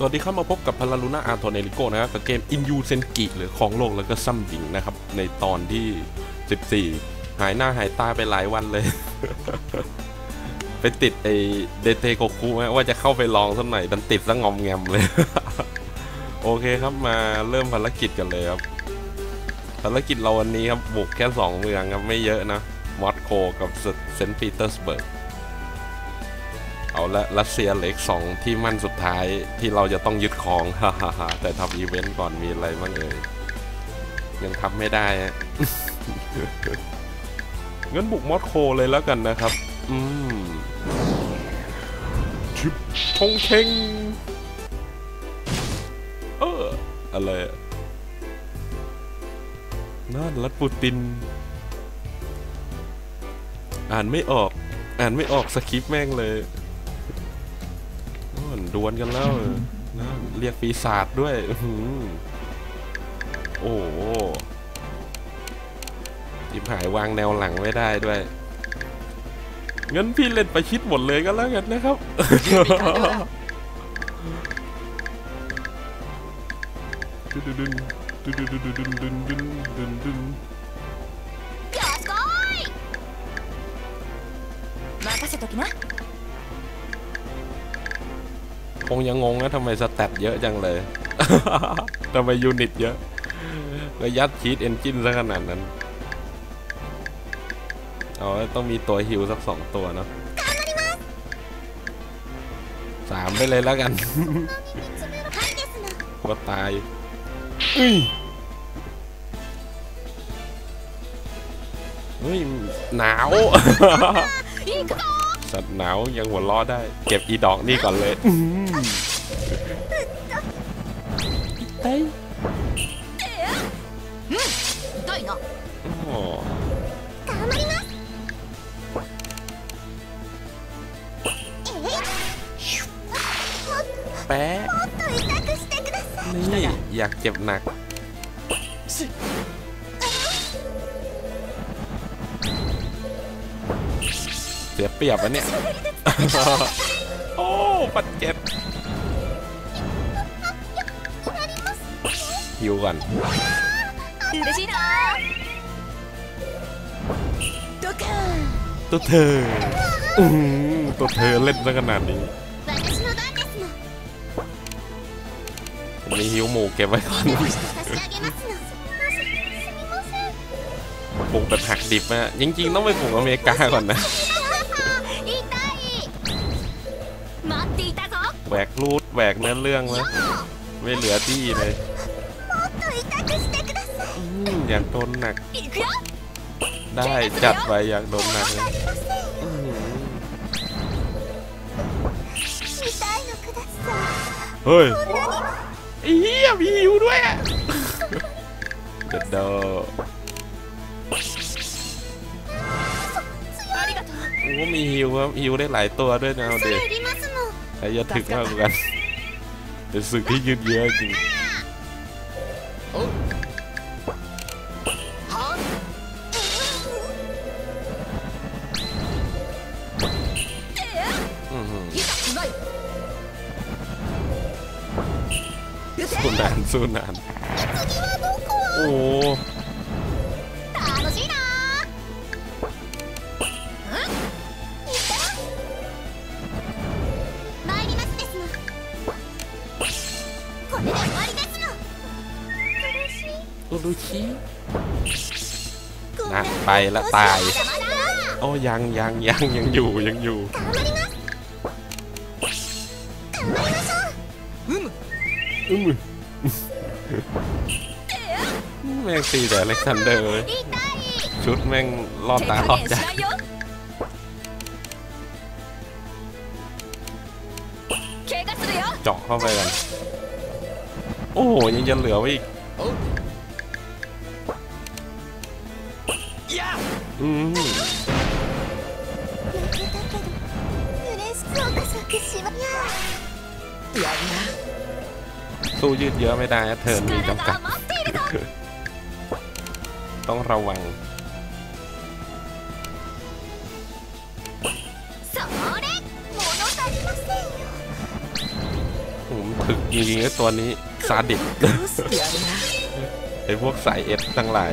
สวัสดีครับมาพบกับพาราลูน่าอาร์โทเนริโกนะครับกับเกมอินยูเซนกิหรือของโลกแล้วก็ซัมบิงนะครับ ในตอนที่ 14 หายหน้าหายตาไปหลายวันเลย ไปติดไอเดเทโกคุว่าจะเข้าไปลองสักหน่อยดันติดซะงอมแงมเลย โอเคครับมาเริ่มภารกิจกันเลยครับ ภารกิจเราวันนี้ครับบุกแค่ 2 เมืองครับไม่เยอะนะมอสโกกับเซนต์ปีเตอร์สเบิร์ก เอาละรัสเซียเหล็กสองที่มั่นสุดท้ายที่เราจะต้องยึดครองฮ่าฮ่าฮ่าแต่ทำอีเวนต์ก่อนมีอะไรบ้างเอ่ยยังทำไม่ได้งั้นบุกมอสโกเลยแล้วกันนะครับ อืมชิบชงเชงเอออะไรนั่นรัดปูติน อ่านไม่ออก อ่านไม่ออกสคริปต์แม่งเลย ดวลกันแล้วนะเรียกปีศาจด้วยโอ้โหยิมหายวางแนวหลังไม่ได้ด้วยเงินพี่เล่นไปคิดหมดเลยก็แล้วกันนะครับดุดุดุนดุดุดุดุดุนดุนดุนดุนดุน任せときな คงยังงงนะทำไมสแตปเยอะจังเลยทำไมยูนิตเยอะระยัดชีตเอนจินซะขนาดนั้นอ๋อต้องมีตัวฮิลสักสองตัวเนาะสามไปเลยแล้วกันว่าตายเฮ้ยหนาว สัตว์หนาวยังหัวล้อได้ เก็บอีดอกนี่ก่อนเลยเต้เต้แป๊ะนี่อยากเจ็บหนัก เสียเปรียบวะเนี่ย โอ้ปัดเจ็บฮิวก่อนตัวเธอตัวเธอเล่นซะขนาดนี้ผมมีฮิวหมูเก็บไว้ก่อนปลูกแต่หักดิบนะจริงๆ ต้องไปปลูกอเมริกาก่อนนะ แกรูดแหวกเนื้อเรื่องเลยไม่เหลือที่เลยอยากโดนหนัก ได้จัดไปอยากโดนหนักเลยเฮ้ยเฮียมีอยู่ด้วยเด็ดเด้อโอ้มีฮิวครับฮิวได้หลายตัวด้วยนะเด็ก ไอ้ยอดถึกมากเหมือนกันเป็นศึกที่ยืดเยื้อจริงสู้นานสู้นานโอ้楽しいな ดูชีนะไปแล้วตาย โอ้ยังยังยังยังอยู่ยังอยู่แม่งตีแต่อเล็กซานเดอร์ชุดแม่งรอดตาขอดใจเจาะเข้าไปกัน โอ้ยังจะเหลือไว้อีก สู้ยืดเยอะไม่ได้เธอมีจำกัด ต้องระวังผมถึกจริงๆตัวนี้ซาดิสไอพวกสายเอฟทั้งหลาย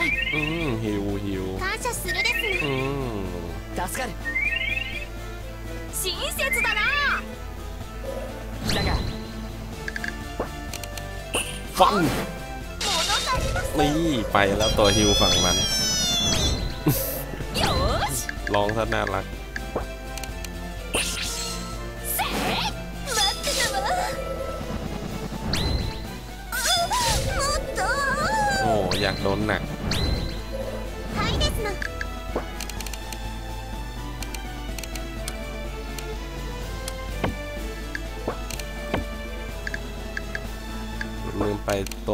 申し訳ない อืมฮิวฮิว 感謝するですの อืม 助かる親切だなだが ฟัง 物足りません นี่ไปแล้วตัวฮิวฝั่งมัน よーし ร้องซะน่ารัก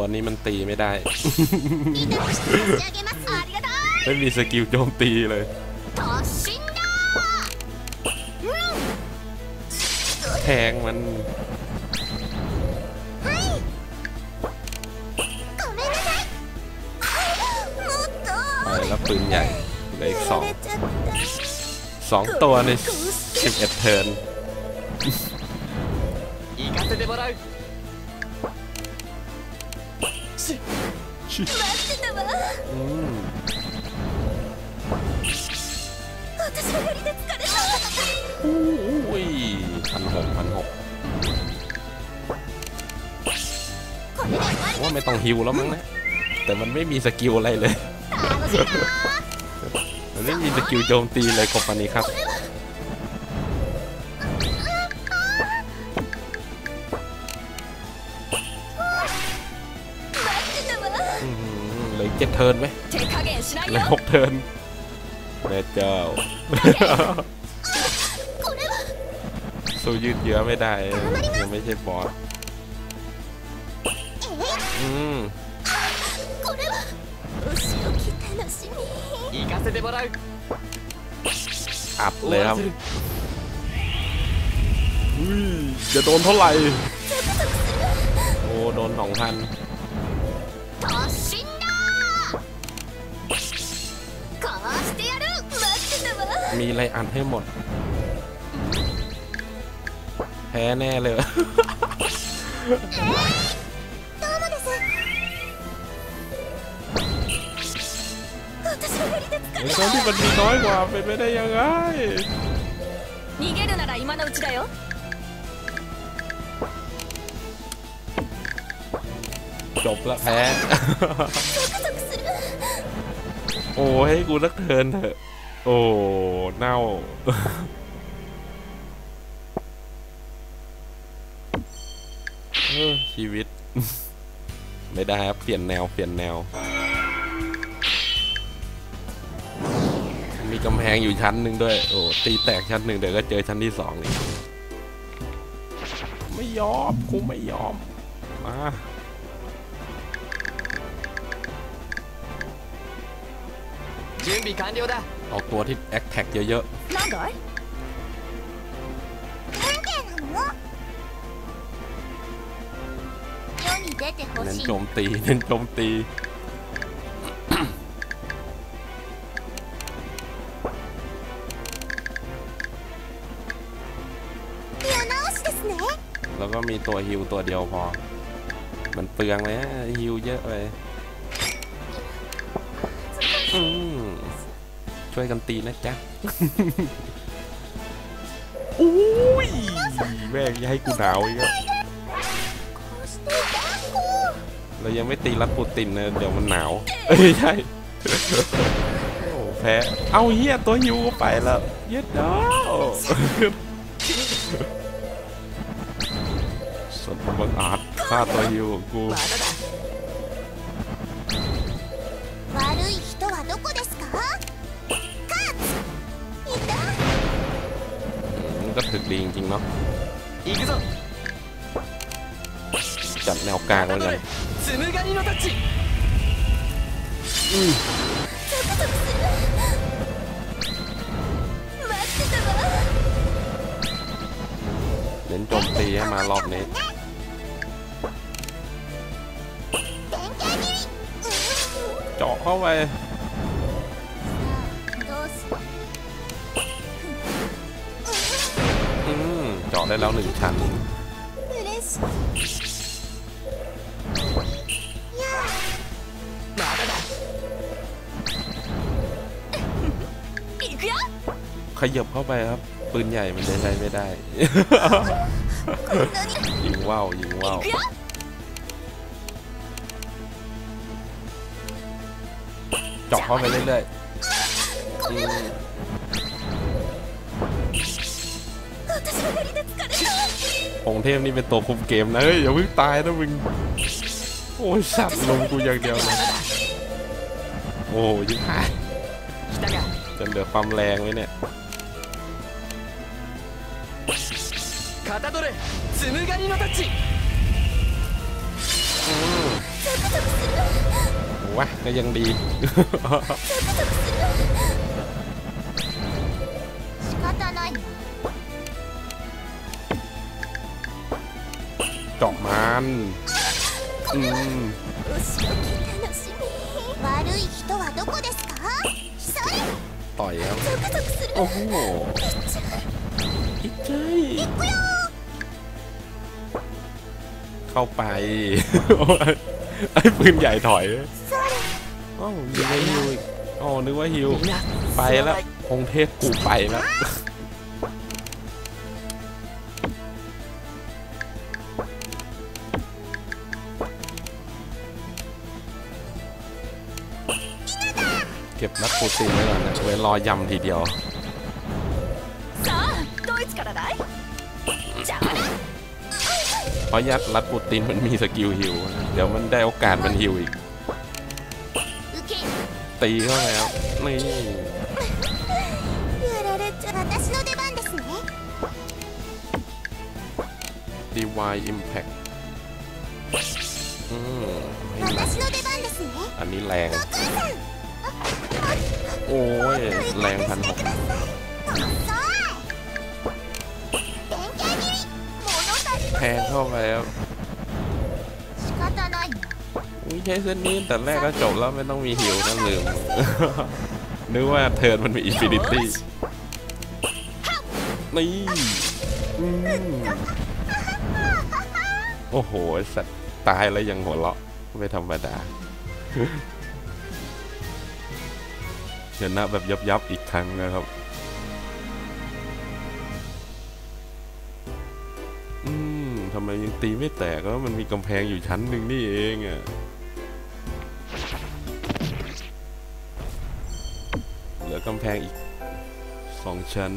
ตันี้มันตีไม่ได้ ไม่มีสกิลโจมตีเลยแทงมันแล้วปืนใหญ่เลยอีกสองสองตัวในสิบเอ็ดเทิร์น 待ってたわ อืม 私がやりで疲れた อุ้ยพันหกพันหก これで終わり ว่าไม่ต้องฮิวแล้วมั้งนะ แต่มันไม่มีสกิลอะไรเลย 楽しいな มันไม่มีสกิลโจมตีเลยกบปานี้ครับ เจ็ดเทินไหมแล้วหกเทินแม่เจ้าสู้ยืดเยื้อไม่ได้ยังไม่ใช่บอสอืมอับเลยครับจะโดนเท่าไหร่ โอ้ โดนสองพัน มีอะไรอัดให้หมด แพ้แน่เลย どうもです私がやりで疲 ไอ้ れ ตัวที่มันมีน้อยกว่าเป็นไปได้ยังไง 逃げるなら今のうちだよ จบแล้วแพ้ ゾクゾクする โอ้ให้กูนักเทิร์นเถอะ โอ้ เน่า เออชีวิต ไม่ได้ครับ เปลี่ยนแนว เปลี่ยนแนว มีกำแพงอยู่ชั้นหนึ่งด้วย โอ้ ตีแตกชั้นหนึ่งเดี๋ยวก็เจอชั้นที่สองอีกไม่ยอมกูไม่ยอม มา 準備完了だ เอาตัวที่แอคแท็กเยอะๆ เน้นโจมตี เน้นโจมตีแล้วก็มีตัวฮิวตัวเดียวพอ มันเปลืองเลยฮิวเยอะเลย วยกันตีนะจ๊ะอุ้ยแม่ยังให้กูหนาวอีกเรายังไม่ตีรัดปูตินนะเดี๋ยวมันหนาว เอ้ยใช่แพ้ เอาเฮียตัวยูก็ไปแล้วเย็ดดอสุดบัติอาจฆ่าตัวยูของกู ก็ถึกดีจริงๆเนาะจับแนวกลางไว้เลยเน้นโจมตีให้มารอบนี้เจาะเข้าไป ได้แล้วหนึ่งชั้นขยับเข้าไปครับ ปืนใหญ่มันใช้ไม่ได้ยิงว่าวยิงว่าวเจาะเข้าไปเรื่อยๆ ของเทพนี่เป็นตัวคุมเกมนะเฮ้ยอย่าเพิ่งตายนะมึงโอ้ยสัตว์ลงกูอย่างเดียวเลยโอ้ยยิ่งหาจนเดือความแรงไว้เนี่ยว้าก็ยังดี เจาะมันต่อยแล้วโอ้โหเข้าไปไอ้ปืนใหญ่ถอยอ้าวยิงไม่ฮิวอ๋อนึกว่าฮิว ไปแล้วองเทพกูไปแล้ว เก็บนักปูตินไว้ก่อนนเว้นรอยำทีเดียวเพราะยัดรัดปูตินมันมีสกิลฮิว เดี๋ยวมันได้โอกาสมันฮิวอีก ตีเข้าไปครับนี่ดีวายอิมแพคอันนี้แรง โอ้ย แรงพันหกแทงเข้าไปครับอุ้ยใช้เส้นนี้แต่แรกก็จบแล้วไม่ต้องมีหิวนั่นลืม นึกว่าเทิร์นมันมีอินฟินิตี้นี่โอ้โห สัตว์ตายแล้วยังหัวเราะ ไม่ธรรมดา ชนะแบบยับยับๆอีกครั้งนะครับอืมทำไมยังตีไม่แตกแล้วมันมีกำแพงอยู่ชั้นหนึ่งนี่เองอะ่ะเหลือกำแพงอีกสองชั้น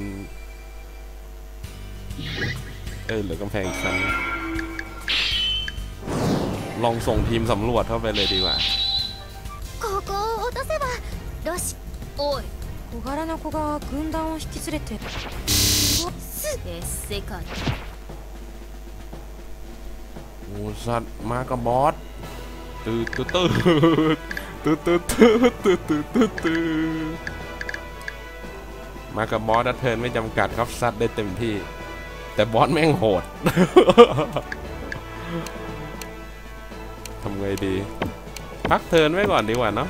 เอ้ยเหลือกำแพงอีกชั้น ลองส่งทีมสำรวจเข้าไปเลยดีกว่า おい小柄な子が軍団を引き連れてすエッセか โอ้สัตว์มากับบอสตืดตืดตืดตืดตืดตืดตืดตืดตืดตืดมากับบอสนะเทิร์นไม่จำกัดครับซัดได้เต็มที่ แต่บอสแม่งโหด ทำไงดี พักเทิร์นไว้ก่อนดีกว่าเนาะ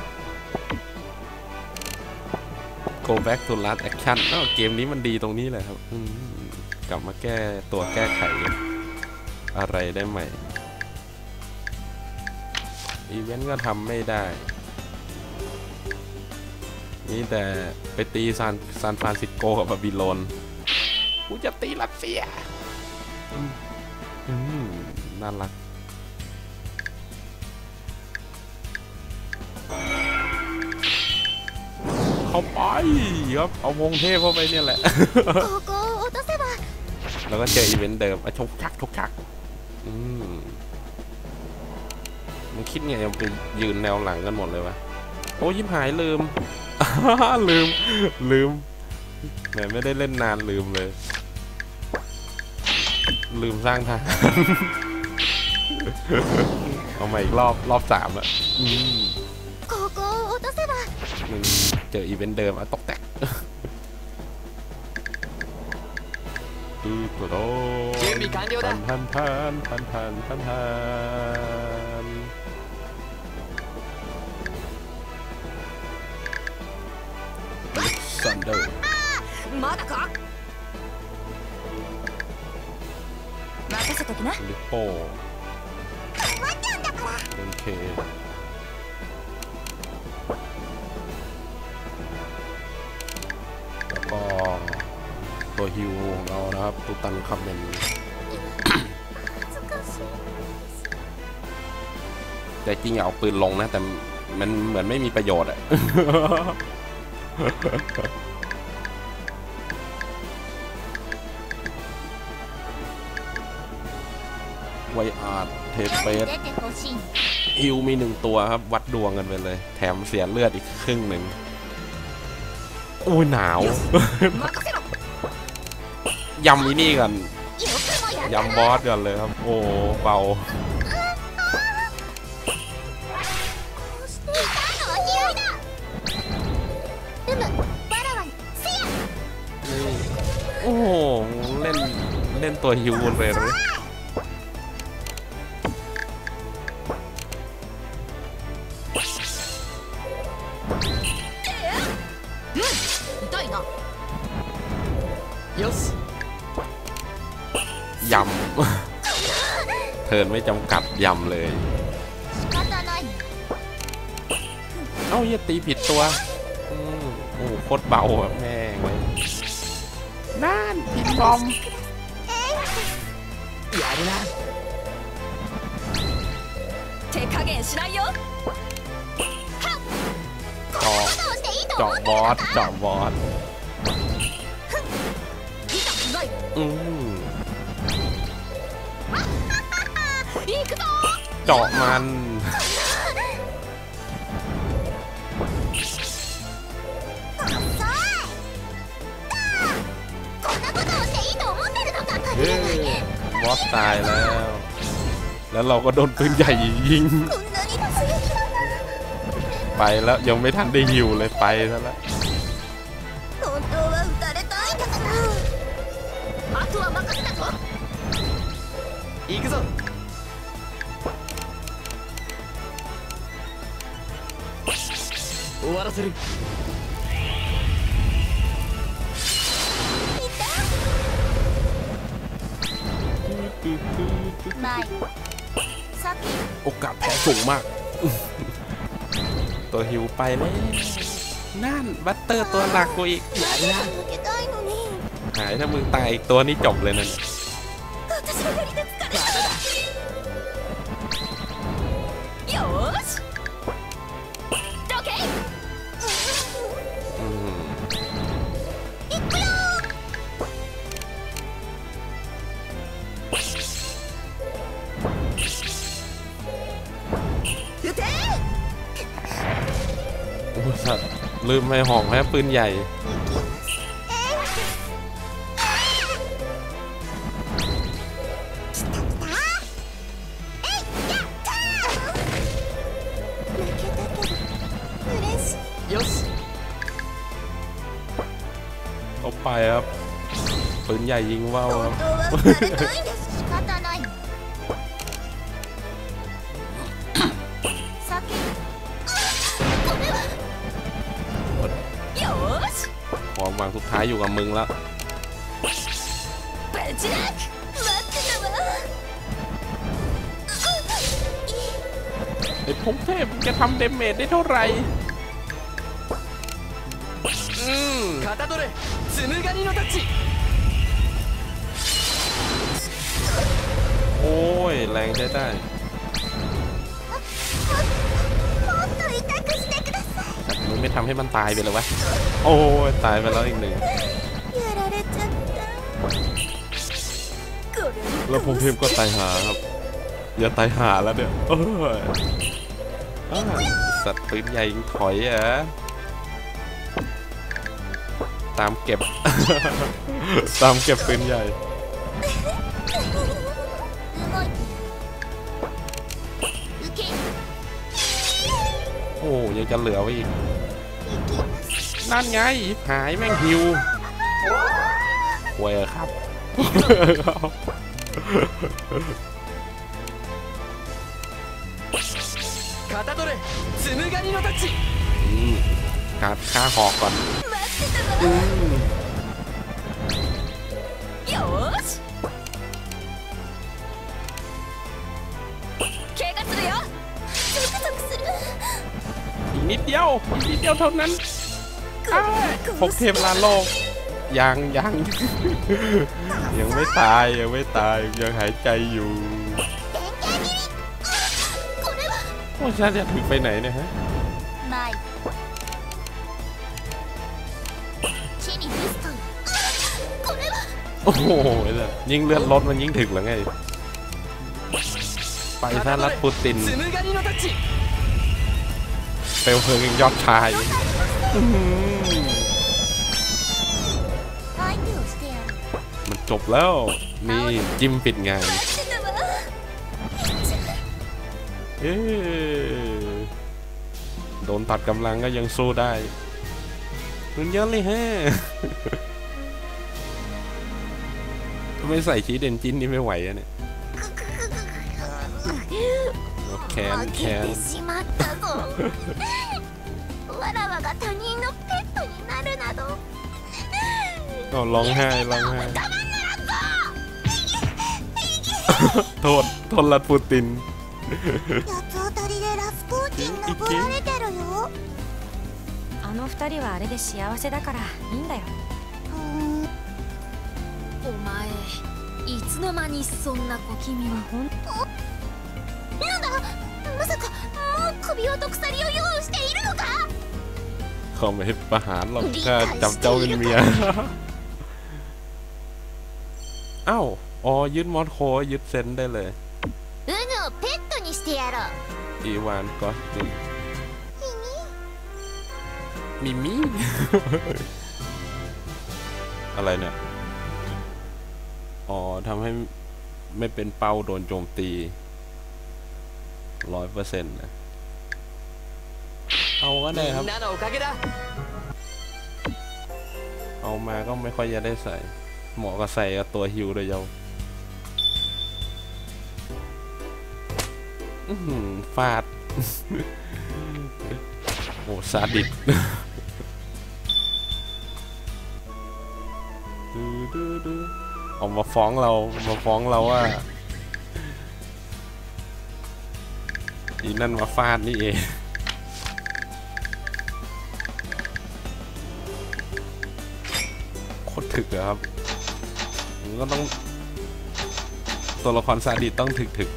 go back to last action อ้าวเกมนี้มันดีตรงนี้เลยครับกลับมาแก้ตัวแก้ไข อะไรได้ใหม่ อีเวนต์ก็ทำไม่ได้นี่แต่ไปตีซานซานฟรานซิสโกกับบาบิโลนกูจะตีรัสเซียน่ารัก เข้าไปครับเอาวงเทพเข้าไปเนี่ยแหละแล้วก็เจออีเวนต์เดิมชกชักชกชักมมึงคิดไงยังไปยืนแนวหลังกันหมดเลยวะโอ้ยิ้มหายลืมลืม ลืมแหมไม่ได้เล่นนานลืมเลย ลืมสร้างทางเอาใหม่อีกรอบรอบสามอะ เจออีเวนต์เดิมอะตกแตกตุ๊ดตพันพันพันพันพันพันพันซันเดอร์มาตะคาตเสร็จนะลิปโป้โอเค ตัวฮิวของเรานะครับตุตันคำเป็นแต่จริงอยากเอาปืนลงนะ แต่มันเหมือนไม่มีประโยชน์อะไวอาร์เทปเปสฮิวมีหนึ่งตัวครับ วัดดวงกันไปเลย แถมเสียเลือดอีกครึ่งหนึ่งอู้หนาว ยำนี่ก่อนยำบอสก่อนเลยครับ โอ้เบาโอ้เล่น เล่นตัวฮิวเลยเลย ทิร์นไม่จำกัดยำเลย เอ้าเยี่ยตีผิดตัวโอ้โคตรเบาแบบแม่งเลยนั่นผิดบอมอย่าดินะเจาะเจาะบอสเจาะบอสอืม เจาะมันเฮ้ยวอสตายแล้ว แล้วเราก็โดนปืนใหญ่ยิง ไปแล้วยังไม่ทันได้หิวเลยไปแล้ว 終わらせる マイさっき โอกาสแพ้สูงมาก ตัวฮิวไปแล้วนั่นบัตเตอร์ตัวหลักกูอีก 抜けたいのに หายถ้ามึงตายอีกตัวนี้จบเลยนะ ลืมไปหอกแพ้ปืนใหญ่ยศเอาไปครับ ปืนใหญ่ยิงว่าว อยู่กับมึงแล้วไอ้พงเทพจะทำเดเมจได้เท่าไหร่อืมโอ้ย แรงใช้ได้ ไม่ทำให้มันตายไปเลยวะ โอ้ตายไปแล้วอีกหนึ่งแล้วพงเทพก็ตายหาครับ อย่าตายหาแล้วเนี่ยเออสัตว์ปืนใหญ่ถอยอะตามเก็บ ตามเก็บปืนใหญ่โอ้ยังจะเหลือไว้อีก นั่นไง หายแม่งหิวหวยครับหาข้าหอกก่อนよし นิดเดียวนิดเดียวเท่านั้นพกเทพลาโลกยังยังยังไม่ตายยังไม่ตายยังหายใจอยู่โอ้ฉันจะถึงไปไหนเนี่ยฮะโอ้โหเลยยิ่งเลือดรถมันยิ่งถึงหรือไง ไปซะรัดปูติน เปลเพลิงยอดชายมันจบแล้ว นี่จิ้มปิดงานเอโดนตัดกำลังก็ยังสู้ได้รุนเยอะเลยฮะทำไมใส่ชีเดนจินนี่ไม่ไหวอะเนี่ย 負 แค け น てしまったぞわらわが他人のペットになるなど ก็ร้องไห้ร้องไห้ โทษโทษรัดปูติน 八つ当たりでラスプーチン殴られてるよあの二人はあれで幸せだからいいんだようーんお前いつの間にそんな小気味はほんなんだ まさかもう首輪と鎖を用意しているのか เขาไม่ให้ประหารหรอกถ้าจับเจ้าเป็นเมีย เอ้า อ๋อ ยึดมอสโคยึดเซนได้เลย ウヌをペットにしてやろう อีวานก็ติมิมิ อะไรเนี่ย อ๋อทำให้ไม่เป็นเป้าโดนโจมตี ร้อยเปอร์เซ็นต์นะ เอาก็ได้ครับ เอามาก็ไม่ค่อยจะได้ใส่ เหมาะกับใส่กับตัวฮิวเลยเยาฟาด โอ้ซาดิสดูดูอามาฟ้องเรา มาฟ้องเราว่า อีนั่นมาฟาดนี่เองโคตรถึกอะครับมันก็ต้อง ตัวละครซาดิสต้องถึกถึก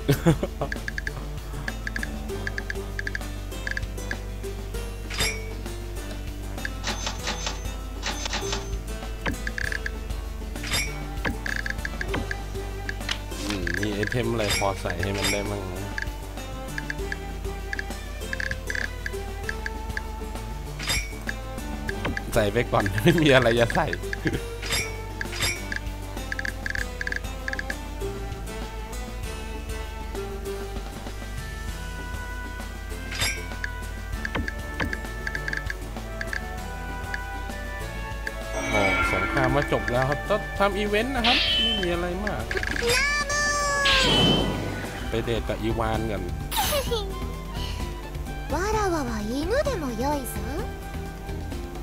อืมมีไอเทมอะไรพอใส่ให้มันได้มั่งนะ ใส่ไปก่อน ไม่มีอะไรจะใส่ โอ้สงครามมาจบแล้วครับต้องทำอีเวนต์นะครับ ไม่มีอะไรมาก ไปเดทกับอีวานกัน わらわは犬でも良いぞ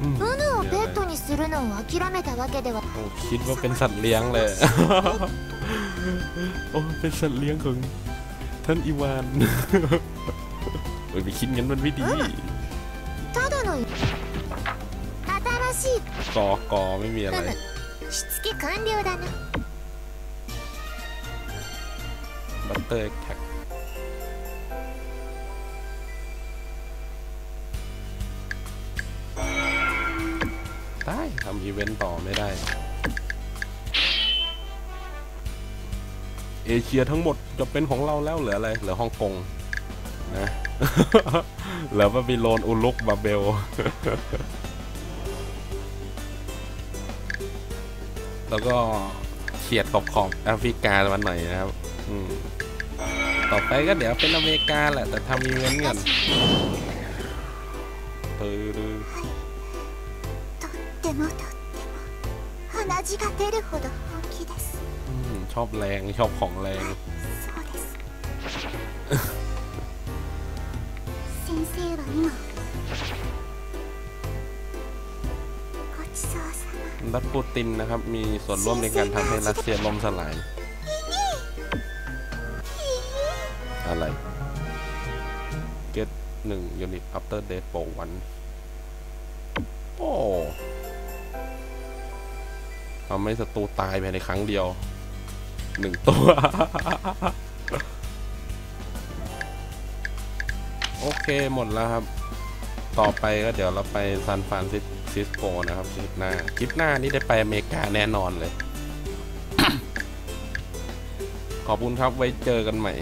อืม ウヌを มี ペ อะไร ットにするのを諦めたわけでは โอ้คิดว่าเป็นสัตว์เลี้ยงเลย โอ้เป็นสัตว์เลี้ยงของท่านอีวาน โอ้ยไปคิดงั้นมันไม่ดี ただの新しい กอกอไม่มีอะไร しつけ完了だな บัตเตอร์แท็ก ำอีเวนต์ต่อไม่ได้ เอเชียทั้งหมดจะเป็นของเราแล้วเหลืออะไร เหลือฮ่องกงนะเหลือบาบิโลนอุลุกบาเบล แล้วก็เฉียดขอบขอบแอฟริกามาหน่อยนะครับต่อไปก็เดี๋ยวเป็นอเมริกาแหละ แต่ทำอีเวนต์กันตือ てもとっても鼻血が出るほど本気ですชอบแรงชอบของแรงそうです先生は今รัฐปูตินนะครับ มีส่วนร่วมในการทำให้รัสเซียล่มสลาย อะไรเกต get 1 unit after death for น ทำให้ศัตรูตายภายในครั้งเดียวหนึ่งตัว โอเคหมดแล้วครับ ต่อไปก็เดี๋ยวเราไปซานฟรานซิสโกนะครับคลิปหน้าคลิปหน้านี่ได้ไปอเมริกาแน่นอนเลย ขอบคุณครับไว้เจอกันใหม่